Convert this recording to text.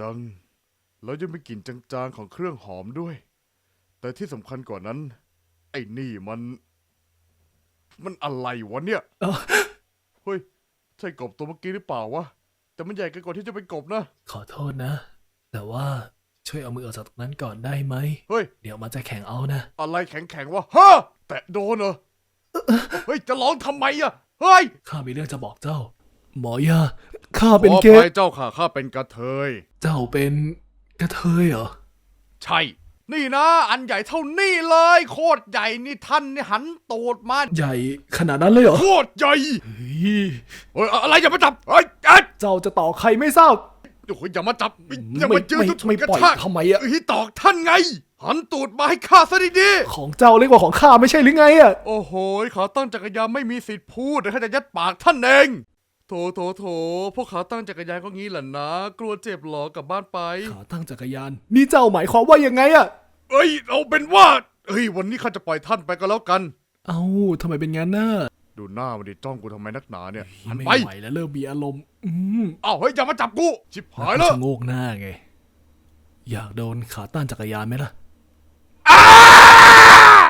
จัง แล้วยังมีกลิ่นจางๆของเครื่องหอมด้วย แต่ที่สำคัญกว่านั้น ไอ้นี่มัน มันอะไรวะเนี่ยเอ้า เฮ้ย ใช่กบตัวเมื่อกี้หรือเปล่าวะ แต่มันใหญ่เกินกว่าที่จะเป็นกบนะ ขอโทษนะ แต่ว่าช่วยเอามือออกจากตรงนั้นก่อนได้ไหม เฮ้ย เดี๋ยวมันจะแข็งเอานะ อะไรแข็งๆวะฮะ แตะโดนเหรอ เฮ้ย จะร้องทำไมอะเฮ้ย ข้ามีเรื่องจะบอกเจ้า หมอยาข้าเป็นขอเกภัย์ยเจ้าค่ะข้าเป็นกระเทย เจ้าเป็นกระเทยเหรอ ใช่ นี่นะ อันใหญ่เท่านี้เลย โคตรใหญ่นี่ท่านนี่หันตูดมาใหญ่ขนาดนั้นเลยเหรอโคตรใหญ่เฮ้ยเฮ้ยอะไรอย่ามาจับเฮ้ยเอ้ยเจ้าจะต่อใครไม่ทราบ โอ้ยอย่ามาจับไม่อย่ามายืนไม่ทุกไม่กระปล่อยชากทำไมอะเฮ้ยตอกท่านไง หันตูดมาให้ข้าซะดีของเจ้าเล็กกว่าของข้าไม่ใช่หรือไงอะๆโอ้โหขาตั้งจักรยานไม่มีสิทธิ์พูดเดี๋ยวข้าจะยัดปากท่านเอง โถโถโถพวกขาตั้งจักรยานก็งี้แหละนะ กลัวเจ็บเหรอกลับบ้านไป ขาตั้งจักรยาน นี่เจ้าหมายความว่ายังไงอะเอ้ย เอาเป็นว่าเฮ้ย วันนี้ข้าจะปล่อยท่านไปก็แล้วกัน เอ้าทำไมเป็นงั้นน่ะดูหน้ามันดิจ้องกูทำไมนักหนาเนี่ยหันไม่ไปไหวแล้วเริ่มมีอารมณ์ อืมอ้าวเฮ้ยอย่ามาจับกู ชิบหายแล้แล้ววชะโงกหน้าไง อยากโดนขาต้านจักรยานไหมล่ะ